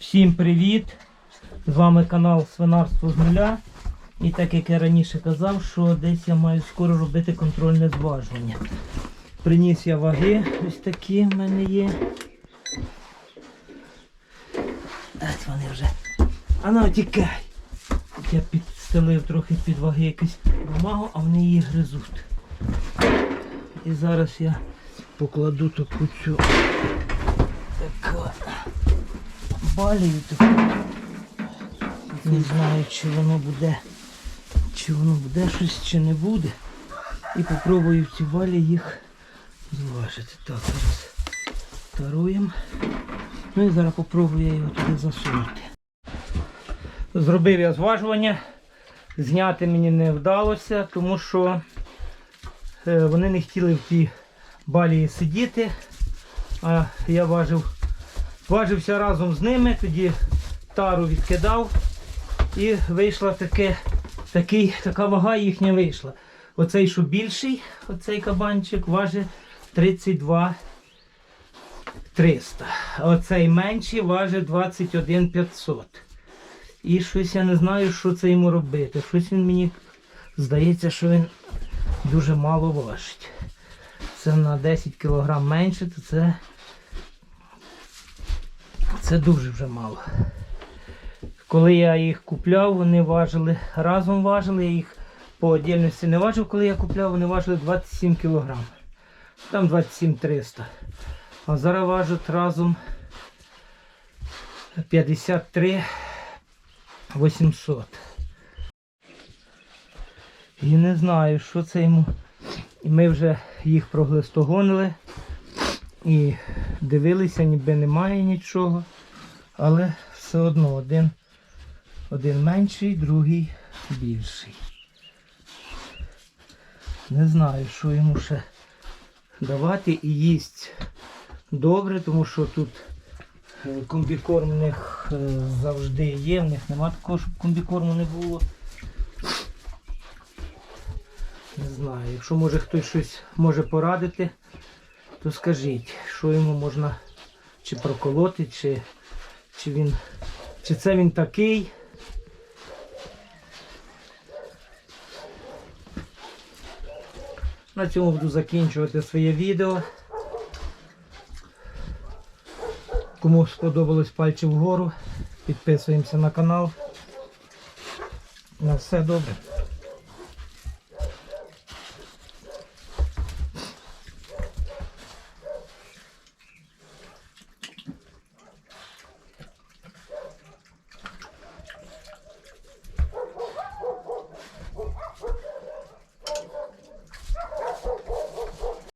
Всім привіт! З вами канал Свинарство з нуля. І так як я раніше казав, що десь я маю скоро робити контрольне зважування. Приніс я ваги, ось такі в мене є. Ось вони вже. А ну тікай! Я підстелив трохи під ваги якусь бумагу, а вони її гризуть. І зараз я покладу таку цю таку балію таку. Не знаю, чи воно буде, чи воно буде щось, чи не буде. І попробую в ці балі їх зважити. Так, зараз таруємо. Ну і зараз попробую я його туди засунути. Зробив я зважування. Зняти мені не вдалося, тому що е, вони не хотіли в тій балії сидіти. А я важив, важився разом з ними, тоді тару відкидав і вийшла таке, такий, така вага їхня вийшла. Оцей, що більший, оцей кабанчик важить 32 300. А оцей менший важить 21 500. І щось я не знаю, що це йому робити. Щось він мені здається, що він дуже мало важить. Це на 10 кг менше, то це, це дуже вже мало. Коли я їх купляв, вони важили, разом важили, я їх по отдільності не важив, коли я купляв, вони важили 27 кг. Там 27 300. А зараз важать разом 53 800. І не знаю, що це йому. Ми вже їх проглистогонили і дивилися, ніби немає нічого. Але все одно один, один менший, другий більший. Не знаю, що йому ще давати і їсть добре, тому що тут е, комбікорм в них е, завжди є, в них нема такого, щоб комбікорму не було. Не знаю, якщо може хтось щось може порадити, то скажіть, що йому можна чи проколоти, чи, чи він. Чи це він такий? На цьому буду закінчувати своє відео. Кому сподобалось пальці вгору, підписуємося на канал. На все добре.